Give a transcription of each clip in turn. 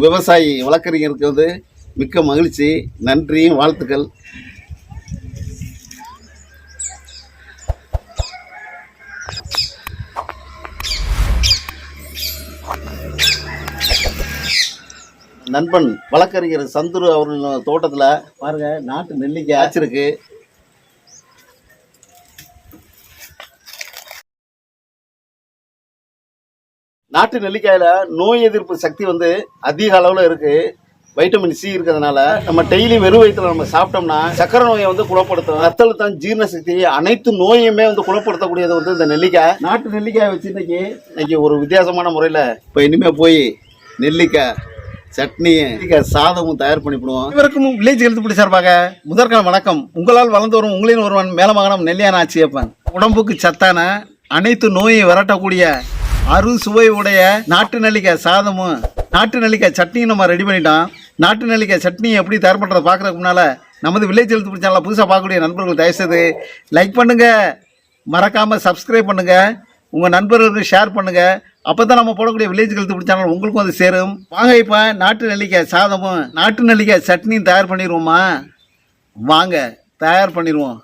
விவசாயி வழக்கறிஞருக்கு வந்து மிக்க மகிழ்ச்சி நன்றியும் வாழ்த்துக்கள். நண்பன் வழக்கறிஞர் சந்துரு அவர்கள் தோட்டத்தில் பாருங்க நாட்டு நெல்லிக்காய் ஆச்சிருக்கு. நாட்டு நெல்லிக்காயில நோய் எதிர்ப்பு சக்தி வந்து அதிக அளவில் இருக்கு. வைட்டமின் சி இருக்கிறதுனால நம்ம டெய்லி வெறும் வயிற்றுல நம்ம சாப்பிட்டோம்னா சக்கரை நோயை வந்து குணப்படுத்தும். ரத்த அழுத்தம் ஜீரண சக்தி அனைத்து நோயுமே வந்து குணப்படுத்தக்கூடியது வந்து இந்த நெல்லிக்காய். நாட்டு நெல்லிக்காய் வச்சு இன்னைக்கு இன்னைக்கு ஒரு வித்தியாசமான முறையில் இப்போ இனிமே போய் நெல்லிக்காய் சட்னி சாதமும் தயார் பண்ணிவிடுவோம் இவருக்கும் வில்லேஜ் எழுத்துப்படி சார்பாக முதற்கால வணக்கம். உங்களால் வளர்ந்து வரும் உங்களின் ஒருவன் மேலமகனம் நெல்லியான ஆட்சியப்பன் உடம்புக்கு சத்தான அனைத்து நோயை விரட்டக்கூடிய அருள் சுவை உடைய நாட்டு நெல்லிக்காய் சாதமும் நாட்டு நெல்லிக்காய் சட்னியும் நம்ம ரெடி பண்ணிட்டோம். நாட்டு நெல்லிக்காய் சட்னி எப்படி தயார் பண்ணுறதை பார்க்குறதுக்கு முன்னால் நமது வில்லேஜ் எழுத்து பிடிச்சாலும் புதுசாக பார்க்கக்கூடிய நண்பர்கள் தயவுசெய்து லைக் பண்ணுங்கள் மறக்காமல் சப்ஸ்கிரைப் பண்ணுங்கள் உங்கள் நண்பர்களுக்கு ஷேர் பண்ணுங்கள் அப்போ தான் நம்ம போடக்கூடிய வில்லேஜ் எழுத்து பிடிச்சாலும் உங்களுக்கும் அது சேரும். வாங்க இப்போ நாட்டு நெல்லிக்காய் சாதமும் நாட்டு நெல்லிக்காய் சட்னியும் தயார் பண்ணிடுவோமா? வாங்க தயார் பண்ணிடுவோம்.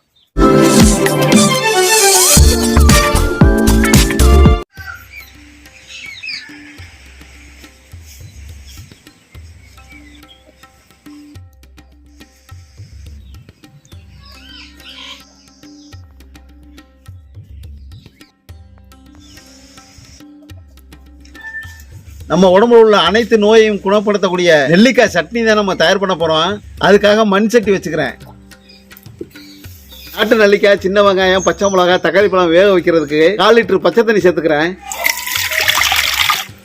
நம்ம உடம்புல உள்ள அனைத்து நோயையும் குணப்படுத்தக்கூடிய நெல்லிக்காய் சட்னி தான் நம்ம தயார் பண்ண போகிறோம் அதுக்காக மண் சட்டி வச்சுக்கிறேன். நாட்டு நெல்லிக்காய் சின்ன வெங்காயம் பச்சை மிளகாய் தக்காளி பழம் வேக வைக்கிறதுக்கு கால் லிட்டர் பச்சை தண்ணி சேர்த்துக்கிறேன்.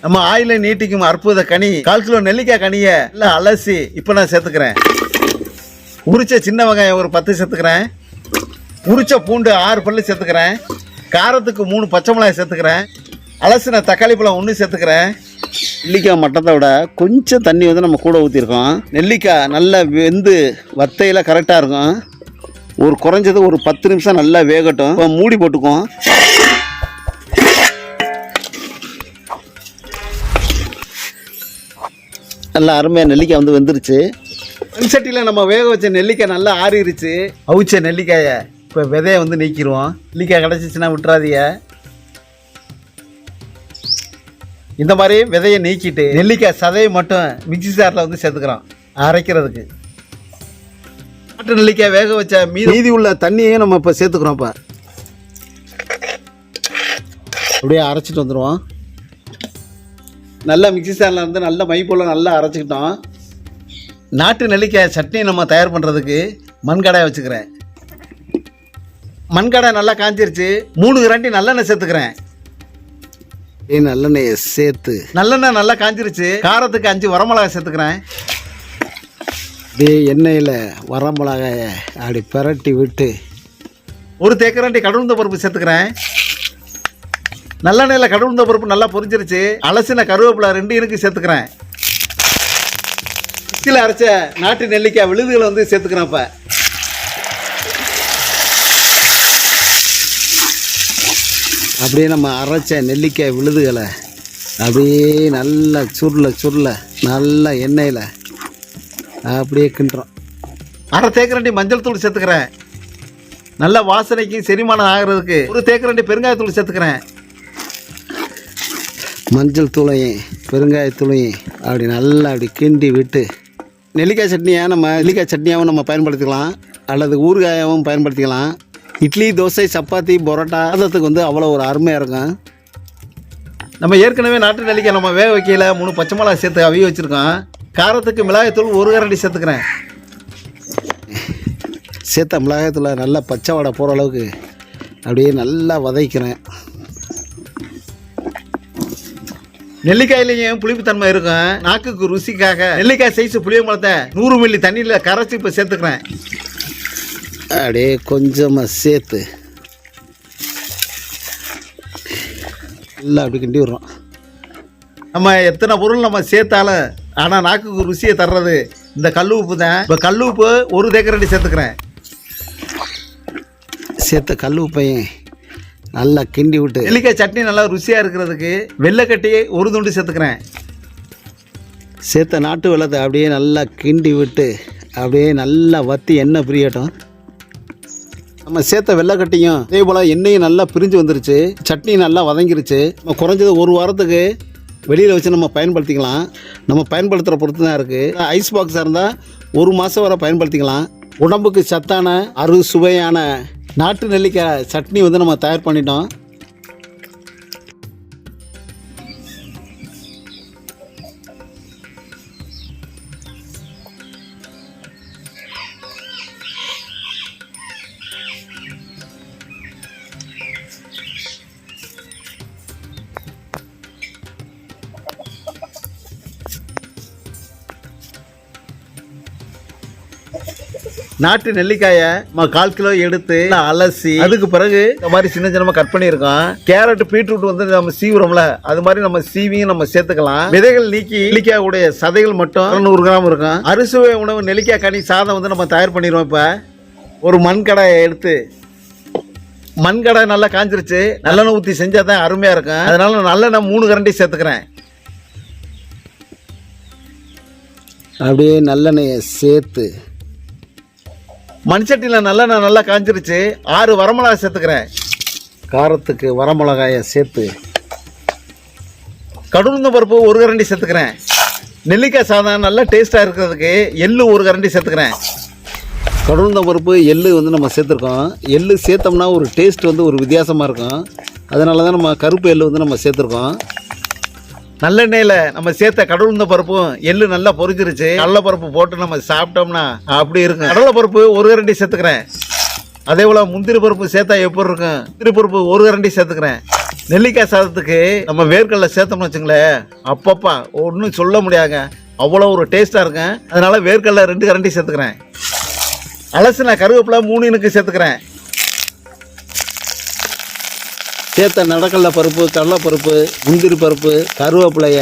நம்ம ஆயில நீட்டிக்கும் அற்புத கனி கால் கிலோ நெல்லிக்காய் கனியை இல்லை அலசி இப்போ நான் சேர்த்துக்கிறேன். உரிச்ச சின்ன வெங்காயம் ஒரு பத்து சேர்த்துக்கிறேன். உரிச்ச பூண்டு ஆறு பல்லு சேர்த்துக்கிறேன். காரத்துக்கு மூணு பச்சை மிளகாய் சேர்த்துக்கிறேன். அலசின தக்காளி பழம் ஒன்று சேர்த்துக்கிறேன். நெல்லிக்காய் மட்டத்தை விட கொஞ்சம் தண்ணி வந்து நம்ம கூட ஊற்றிருக்கோம் நெல்லிக்காய் நல்லா வெந்து வத்தையில் கரெக்டாக இருக்கும். ஒரு குறைஞ்சது ஒரு பத்து நிமிஷம் நல்லா வேகட்டும். இப்போ மூடி போட்டுக்குவோம். நல்லா அருமையாக நெல்லிக்காய் வந்து வெந்துருச்சு. மண் சட்டியில் நம்ம வேக வச்ச நெல்லிக்காய் நல்லா ஆறிருச்சு. அவிச்ச நெல்லிக்காயை இப்போ விதையை வந்து நீக்கிடுவோம். நெல்லிக்காய் கிடச்சிச்சின்னா விட்டுறாதீங்க. இந்த மாதிரி விதையை நீக்கிட்டு நெல்லிக்காய் சதையை மட்டும் மிக்ஸி சாரில் வந்து சேர்த்துக்கிறோம் அரைக்கிறதுக்கு. நாட்டு நெல்லிக்காய் வேக வச்ச மீதி மீதி உள்ள தண்ணியையும் நம்ம இப்போ சேர்த்துக்கிறோம் இப்போ. அப்படியே அரைச்சிட்டு வந்துடுவோம் நல்லா மிக்ஸி சாரில் வந்து நல்ல மை போல் நல்லா அரைச்சிக்கிட்டோம். நாட்டு நெல்லிக்காய் சட்னி நம்ம தயார் பண்ணுறதுக்கு மண்கடாய் வச்சுக்கிறேன். மண்கடாய் நல்லா காஞ்சிருச்சு. மூணு கிராண்டி நல்லெண்ணெய் சேர்த்துக்கிறேன். ஏ நல்லெண்ணெயை சேர்த்து. நல்லெண்ணெய் நல்லா காஞ்சிருச்சு. காரத்துக்கு அஞ்சு வரமிளகாய் சேர்த்துக்கிறேன். அப்படியே எண்ணெயில் வரமிளகாய அப்படி பிரட்டி விட்டு. ஒரு தேக்கரண்டி கடவுந்த பருப்பு சேர்த்துக்கிறேன். நல்லெண்ணெயில் கடவுந்த பருப்பு நல்லா பொரிஞ்சிருச்சு. அலசின கருவேப்பிலை ரெண்டு இனுக்கு சேர்த்துக்கிறேன். மிக்சியில் அரைச்ச நாட்டு நெல்லிக்காய் விழுதுகளை வந்து சேர்த்துக்கிறேன் இப்போ அப்படியே நம்ம அரைச்ச நெல்லிக்காய் விழுதுகளை அப்படியே நல்லா சுருள சுருள நல்லா எண்ணெயில் அப்படியே கிண்டுறோம். அரை தேக்கரண்டி மஞ்சள் தூள் சேர்த்துக்கிறேன். நல்ல வாசனைக்கு செரிமானம் ஆகிறதுக்கு ஒரு தேக்கரண்டி பெருங்காயத்தூள் சேர்த்துக்கிறேன். மஞ்சள் தூளையும் பெருங்காயத்தூளையும் அப்படி நல்லா அப்படி கிண்டி விட்டு நெல்லிக்காய் சட்னியை நம்ம நெல்லிக்காய் சட்னியாகவும் நம்ம பயன்படுத்திக்கலாம். அல்லது ஊறுகாயாகவும் பயன்படுத்திக்கலாம். இட்லி தோசை சப்பாத்தி பரோட்டா சாதத்துக்கு வந்து அவ்வளோ ஒரு அருமையாக இருக்கும். நம்ம ஏற்கனவே நாட்டு நெல்லிக்காய் நம்ம வேக வைக்கல மூணு பச்சை மிளகாய் சேர்த்து அவிய வச்சுருக்கோம். காரத்துக்கு மிளகாய்த்தூள் ஒரு கரண்டி சேர்த்துக்கிறேன். சேர்த்த மிளகாயத்தூளை நல்லா பச்சை வடை போகிற அளவுக்கு அப்படியே நல்லா வதக்கிறேன். நெல்லிக்காயிலையும் புளிப்புத்தன்மை இருக்கும். நாக்குக்கு ருசிக்காக நெல்லிக்காய் சைஸ் புளியம்பழத்தை நூறு மில்லி தண்ணியில் கரைச்சி இப்போ சேர்த்துக்கிறேன். அப்படியே கொஞ்சமாக சேர்த்து. நல்லா அப்படி கிண்டி விடுறோம். நம்ம எத்தனை பொருள் நம்ம சேர்த்தாலும் ஆனால் நாக்குக்கு ருசியை தர்றது இந்த கல் உப்பு தான். இப்போ கல் உப்பு ஒரு தேக்கரண்டி சேர்த்துக்கிறேன். சேர்த்த கல் உப்பையும் நல்லா கிண்டி விட்டு. நெல்லிக்காய் சட்னி நல்லா ருசியாக இருக்கிறதுக்கு வெள்ளைக்கட்டி ஒரு துண்டு சேர்த்துக்கிறேன். சேர்த்த நாட்டு வெள்ளத்தை அப்படியே நல்லா கிண்டி விட்டு அப்படியே நல்லா வத்தி எண்ணெய் பிரியட்டும். நம்ம சேர்த்த வெள்ளைக்கட்டையும் அதே போல் எண்ணெயும் நல்லா பிரிஞ்சு வந்துருச்சு சட்னி நல்லா வதங்கிருச்சு. நம்ம குறைஞ்சது ஒரு வாரத்துக்கு வெளியில் வச்சு நம்ம பயன்படுத்திக்கலாம். நம்ம பயன்படுத்துகிற பொறுத்து தான் இருக்குது ஐஸ் பாக்ஸாக இருந்தால் ஒரு மாதம் வரை பயன்படுத்திக்கலாம். உடம்புக்கு சத்தான அறு சுவையான நாட்டு நெல்லிக்காய் சட்னி வந்து நம்ம தயார் பண்ணிட்டோம். நாட்டு நெல்லிக்காயை கால் கிலோ எடுத்து அலசி அதுக்கு பிறகு இந்த மாதிரி சின்ன சின்னமா கட் பண்ணியிருக்கோம். கேரட் பீட்ரூட் வந்து நம்ம சீவுறோம்ல அது மாதிரி நம்ம சீவியும் நம்ம சேர்த்துக்கலாம். விதைகள் நீக்கி நெல்லிக்காய் உடைய சதைகள் மட்டும் நூறு கிராம் இருக்கும். அரிசுவை உணவு நெல்லிக்காய் கனி சாதம் வந்து நம்ம தயார் பண்ணிடுவோம் இப்போ. ஒரு மண் கடாயை எடுத்து மண்கடை நல்லா காஞ்சிருச்சு. நல்லெண்ணெய் ஊற்றி செஞ்சால் தான் அருமையாக இருக்கும். அதனால நல்லெண்ணெய் மூணு கரண்டி சேர்த்துக்கிறேன். அப்படியே நல்லெண்ணெயை சேர்த்து மண்சட்டியில் நல்லெண்ணெய் நல்லா காஞ்சிருச்சு. ஆறு வரமிளகாய் சேர்த்துக்கிறேன். காரத்துக்கு வரமிளகாயை சேர்த்து. கடுந்த பருப்பு ஒரு கரண்டி சேர்த்துக்கிறேன். நெல்லிக்காய் சாதம் நல்லா டேஸ்ட்டாக இருக்கிறதுக்கு எள்ளு ஒரு கரண்டி சேர்த்துக்கிறேன். கடுந்த பருப்பு எள்ளு வந்து நம்ம சேர்த்துருக்கோம். எள்ளு சேர்த்தோம்னா ஒரு டேஸ்ட் வந்து ஒரு வித்தியாசமாக இருக்கும். அதனால தான் நம்ம கருப்பு எள்ளு வந்து நம்ம சேர்த்துருக்கோம். நல்லெண்ணெயில் நம்ம சேர்த்த கடவுளுந்த பருப்பும் எள்ளு நல்லா பொரிஞ்சிருச்சு. நல்ல பருப்பு போட்டு நம்ம சாப்பிட்டோம்னா அப்படி இருக்கும். கடலை பருப்பு ஒரு கரண்டி சேர்த்துக்கிறேன். அதே போல் முந்திரி பருப்பு சேர்த்தா எப்படி இருக்கும்? முந்திரி பருப்பு ஒரு கரண்டி சேர்த்துக்கிறேன். நெல்லிக்காய் சாதத்துக்கு நம்ம வேர்க்கடலை சேர்த்தோம்னு வச்சுங்களேன் அப்பப்பா ஒன்றும் சொல்ல முடியாதுங்க. அவ்வளோ ஒரு டேஸ்ட்டாக இருக்கும். அதனால் வேர்க்கடலை ரெண்டு கரண்டி சேர்த்துக்கிறேன். அலசின கருவேப்பிலை மூணு இனுக்கு சேர்த்துக்கிறேன். சேர்த்த நடக்கல்ல பருப்பு கடலைப்பருப்பு முந்திரி பருப்பு கருவேப்பிலைய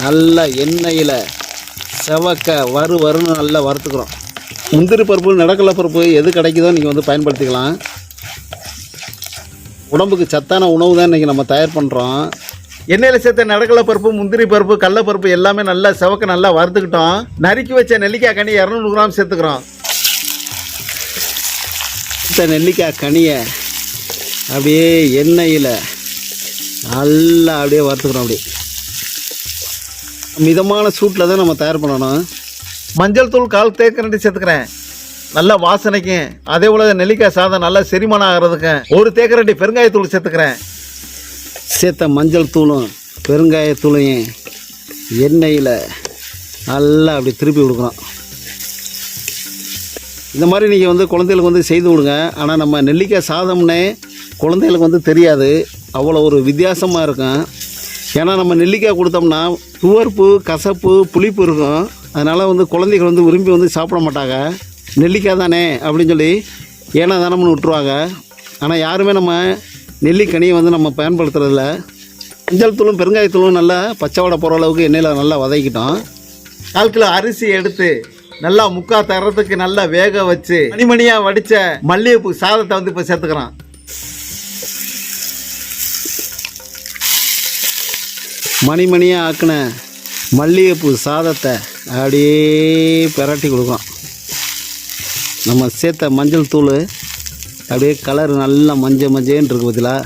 நல்லா எண்ணெயில் செவக்க வறு வறுன்னு நல்லா வறுத்துக்கிறோம். முந்திரி பருப்பு நடக்கல்ல பருப்பு எது கிடைக்குதோ நீங்கள் வந்து பயன்படுத்திக்கலாம். உடம்புக்கு சத்தான உணவு தான் இன்றைக்கி நம்ம தயார் பண்ணுறோம் எண்ணெயில் சேர்த்த நடக்கல பருப்பு முந்திரி பருப்பு கடலப்பருப்பு எல்லாமே நல்லா செவக்க நல்லா வறுத்துக்கிட்டோம். நறுக்கி வச்ச நெல்லிக்காய் கனி இரநூறு கிராம் சேர்த்துக்கிறோம். நெல்லிக்காய் கனியை அப்படியே எண்ணெயில் நல்லா அப்படியே வறுத்துக்கிறோம் அப்படி மிதமான சூட்டில் தான் நம்ம தயார் பண்ணணும். மஞ்சள் தூள் கால் தேக்கரண்டி சேர்த்துக்கிறேன். நல்லா வாசனைக்கும் அதே போல் நெல்லிக்காய் சாதம் நல்லா செரிமானம் ஆகிறதுக்கும் ஒரு தேக்கரண்டி பெருங்காயத்தூள் சேர்த்துக்கிறேன். சேர்த்த மஞ்சள் தூளும் பெருங்காயத்தூளையும் எண்ணெயில் நல்லா அப்படி திருப்பி கொடுக்குறோம் இந்த மாதிரி நீங்கள் வந்து குழந்தைகளுக்கு வந்து செய்து கொடுங்க. ஆனால் நம்ம நெல்லிக்காய் சாதம்னே குழந்தைகளுக்கு வந்து தெரியாது. அவ்வளோ ஒரு வித்தியாசமாக இருக்கும். ஏன்னா நம்ம நெல்லிக்காய் கொடுத்தோம்னா துவர்ப்பு கசப்பு புளிப்பு இருக்கும். அதனால் வந்து குழந்தைகள் வந்து விரும்பி வந்து சாப்பிட மாட்டாங்க. நெல்லிக்காய் தானே அப்படின்னு சொல்லி ஏன்னா தானம்னு விட்டுருவாங்க. ஆனால் யாருமே நம்ம நெல்லிக்கனியை வந்து நம்ம பயன்படுத்துறதில்ல. மஞ்சள் தூளும் பெருங்காயத்தூளும் நல்லா பச்சை வடை போகிற அளவுக்கு எண்ணெயில் நல்லா வதக்கிட்டோம். கால் கிலோ அரிசி எடுத்து நல்லா முக்கா தரத்துக்கு நல்லா வேக வச்சு மணிமணியாக வடிச்ச மல்லிகைப்பூ சாதத்தை வந்து இப்போ சேர்த்துக்கிறோம். மணிமணியாக ஆக்கின மல்லிகைப்பூ சாதத்தை அப்படியே பிரட்டி கொடுக்கும். நம்ம சேர்த்த மஞ்சள் தூள் அப்படியே கலர் நல்லா மஞ்சள் மஞ்சேன்னு இருக்கு பார்த்தீங்களா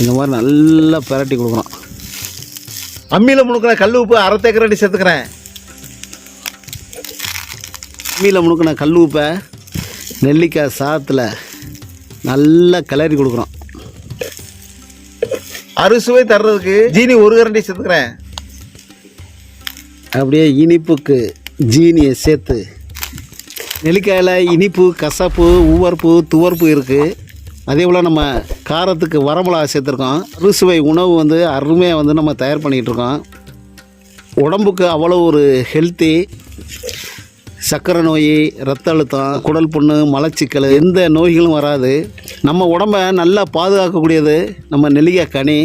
இந்த மாதிரி நல்லா பிரட்டி கொடுக்குறோம் அம்மியில் முழுக்கின கல் உப்பு அரை சேர்த்துக்கிறேன். அம்மியில் முழுக்கின கல் உப்பை நெல்லிக்காய் சாதத்தில் நல்லா கிளறி கொடுக்குறோம் அறுசுவை தர்றதுக்கு ஜீனி ஒரு கரண்டி சேர்த்துக்கிறேன். அப்படியே இனிப்புக்கு ஜீனியை சேர்த்து. நெல்லிக்காயில் இனிப்பு கசப்பு உவர்ப்பு துவர்ப்பு இருக்குது அதே போல் நம்ம காரத்துக்கு வரமிளகா சேர்த்துருக்கோம். அறுசுவை உணவு வந்து அருமையாக வந்து நம்ம தயார் பண்ணிகிட்டு இருக்கோம். உடம்புக்கு அவ்வளோ ஒரு ஹெல்த்தி சர்க்கரை நோய் ரத்த அழுத்தம் குடல் புண்ணு மலச்சிக்கல் எந்த நோய்களும் வராது. நம்ம உடம்பை நல்லா பாதுகாக்கக்கூடியது நம்ம நெல்லிக்காய் கனி.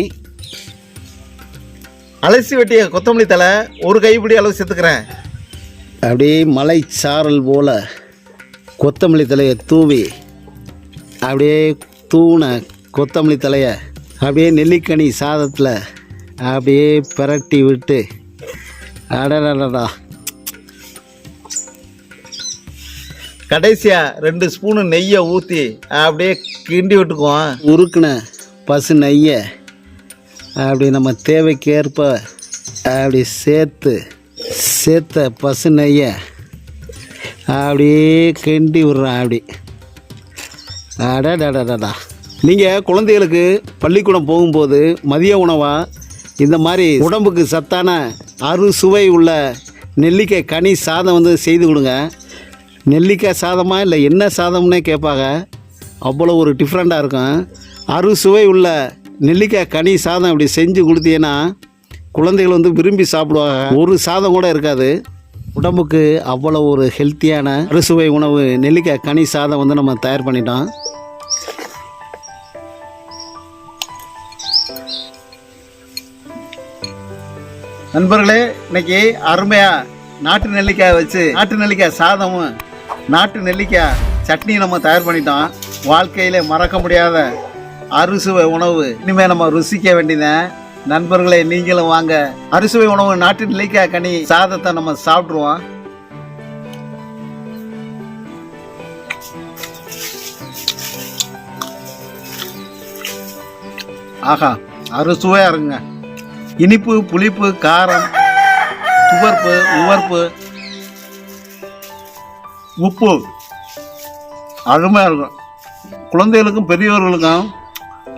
அலசி வெட்டிய கொத்தமல்லி தலை ஒரு கைப்பிடி அளவு சேர்த்துக்கிறேன். அப்படியே மலை சாரல் போல் கொத்தமல்லி தலையை தூவி அப்படியே தூண கொத்தமல்லி தலையை அப்படியே நெல்லிக்கனி சாதத்தில் அப்படியே பிரட்டி விட்டு அடடடடா. கடைசியாக ரெண்டு ஸ்பூனு நெய்யை ஊற்றி அப்படியே கிண்டி விட்டுக்குவோம். உருக்குன பசு நெய்யை அப்படி நம்ம தேவைக்கேற்ப அப்படி சேர்த்து சேர்த்த பசு நெய்யை அப்படியே கிண்டி விட்றேன் அப்படி. அடடடடடா நீங்கள் குழந்தைகளுக்கு பள்ளிக்கூடம் போகும்போது மதிய உணவாக இந்த மாதிரி உடம்புக்கு சத்தான அறுசுவை உள்ள நெல்லிக்காய் கனி சாதம் வந்து செய்து கொடுங்க. நெல்லிக்காய் சாதமாக இல்லை என்ன சாதம்னே கேட்பாங்க அவ்வளோ ஒரு டிஃப்ரெண்ட்டாக இருக்கும். அறுசுவை உள்ள நெல்லிக்காய் கனி சாதம் இப்படி செஞ்சு கொடுத்தீங்கன்னா குழந்தைகள் வந்து விரும்பி சாப்பிடுவாங்க. ஒரு சாதம் கூட இருக்காது. உடம்புக்கு அவ்வளோ ஒரு ஹெல்த்தியான அறுசுவை உணவு நெல்லிக்காய் கனி சாதம் வந்து நம்ம தயார் பண்ணிட்டோம். நண்பர்களே இன்னைக்கு அருமையாக நாட்டு நெல்லிக்காய் வச்சு நாட்டு நெல்லிக்காய் சாதமும் நாட்டு நெல்லிக்காய் சட்னி நம்ம தயார் பண்ணிட்டோம். வாழ்க்கையில மறக்க முடியாத அறுசுவை உணவு. இனிமே நம்ம ருசிக்க வேண்டியதேன் நண்பர்களே நீங்களும் வாங்க. அறுசுவை உணவு நாட்டு நெல்லிக்காய் கனி சாதத்தை நம்ம சாப்பிட்ருவோம் ஆஹா அறுசுவையா இருக்குங்க இனிப்பு புளிப்பு காரம் துவர்ப்பு உவர்ப்பு உப்பு. அருமையாக இருக்கும். குழந்தைகளுக்கும் பெரியவர்களுக்கும்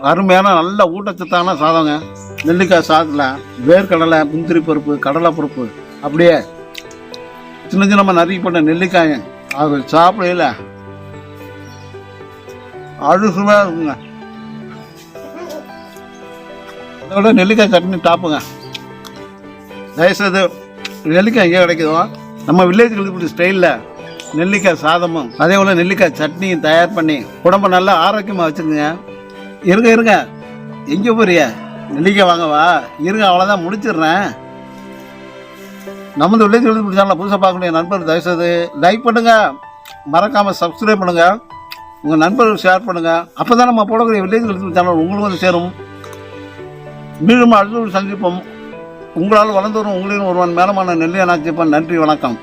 அருமையான நல்ல ஊட்டச்சத்தான சாதங்க. நெல்லிக்காய் சாதத்தில் வேர்க்கடலை முந்திரி பருப்பு கடலை பருப்பு. அப்படியே சின்ன சின்னமாக நறுக்கி போட்ட நெல்லிக்காய் அது சாப்பிடல அழுசுவையாக இருக்குங்க. அதோட நெல்லிக்காய் சட்னி டாப்புங்க. தயவுசெய்து நெல்லிக்காய் எங்கே கிடைக்குதோ. நம்ம வில்லேஜ் கல்விப்படி ஸ்டைலில் நெல்லிக்காய் சாதமும் அதே போல் நெல்லிக்காய் சட்னியும் தயார் பண்ணி உடம்ப நல்லா ஆரோக்கியமாக வச்சுருங்க இருங்க இருங்க. எங்கே போறிய? நெல்லிக்காய் வாங்கவா இருங்க அவ்வளோதான் முடிச்சிடுறேன். நமது வில்லேஜ் கல்விப்படி புதுசாக பார்க்கக்கூடிய நண்பர் தயவுசெய்து லைக் பண்ணுங்க. மறக்காமல் சப்ஸ்கிரைப் பண்ணுங்க. உங்கள் நண்பர்கள் ஷேர் பண்ணுங்க. அப்போ தான் நம்ம போடக்கூடிய வில்லேஜ் கல்விப்படி சேனல் உங்களுக்கு வந்து சேரும். மீண்டும் அடுத்த ஒரு சந்திப்போம். உங்களால் வளர்ந்து வரும் உங்களின் ஒருவன் மேலமான நெல்லியா நாச்சிப்பன் நன்றி வணக்கம்.